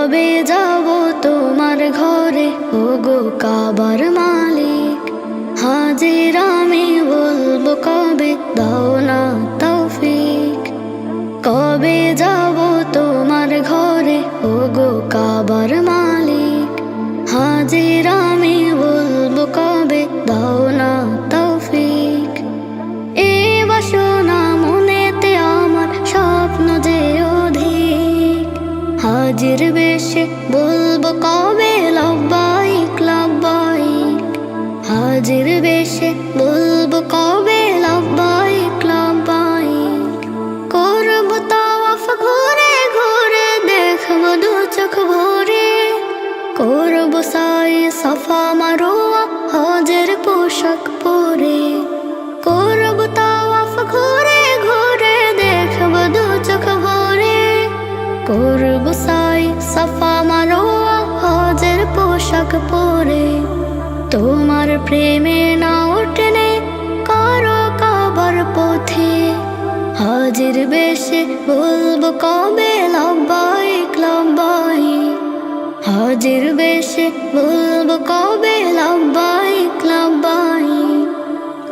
কবে যাব তোমার ঘরে? ও গো কাবার মালিক, হাজির আমি বলব কবে? দাও না তৌফিক। কবে যাব বেশে বলব কবে লব্বাইক লব্বাইক হাজির বেশে বলব কবে লব্বাইক লব্বাইক করব তাওয়াফ ঘুরে ঘুরে, দেখব দু চোখ ভরে। করব সাই সাফা মারোয়া, হাজের পোশাক পরে। পোশাক পরে তোমার প্রেমে না ওঠনে করো কাবার পথে। হাজির বেশে বলব কবে লব্বাইক লব্বাইক হাজির বেশে বলব কবে লব্বাইক লব্বাইক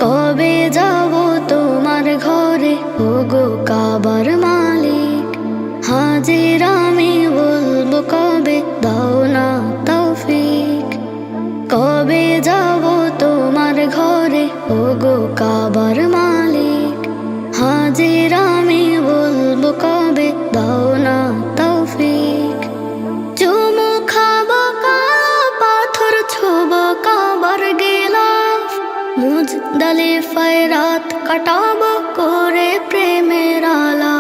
কবে যাব তোমার ঘরে? ও গো কাবার মালিক। হাজির আমি বলব কবে? দাও না ঘরে ও গো কাবার মালিক, হাজির আমি বলব কবে? দাও না তৌফিক। চুমু খাব পাথর ছোব কাবার গেলাফ। মুজ দলে ফয়রাত কাটাবো করে প্রেমের আলা।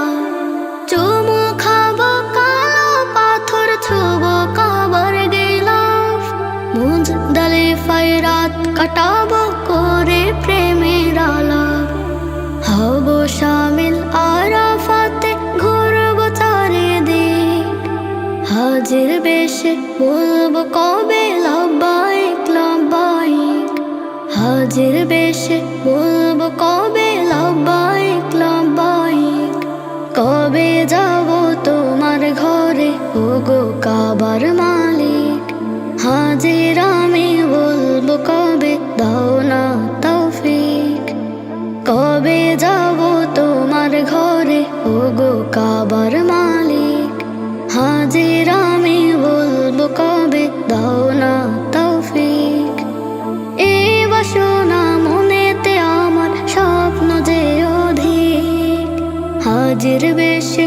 চুমু খাব পাথর ছোব কাবার গেলাফ। মুজ দলে ফয়রাত কাটাবো করে প্রেমের হব শামিল আরাফাতে, ঘুরব চারিদিক। হাজির বেশে বলব কবে লব্বাইক লব্বাইক হাজির বেশে বলব কবে লব্বাইক লব্বাইক কবে যাব তোমার ঘরে? ও গো কাবার মালিক কবে যাব তোমার ঘরে? ও গো কাবার মালিক, হাজির আমি বলব কবে? দাও না তৌফিক। এ বাসনা মনেতে আমার স্বপ্ন যে অধিক। হাজির বেশে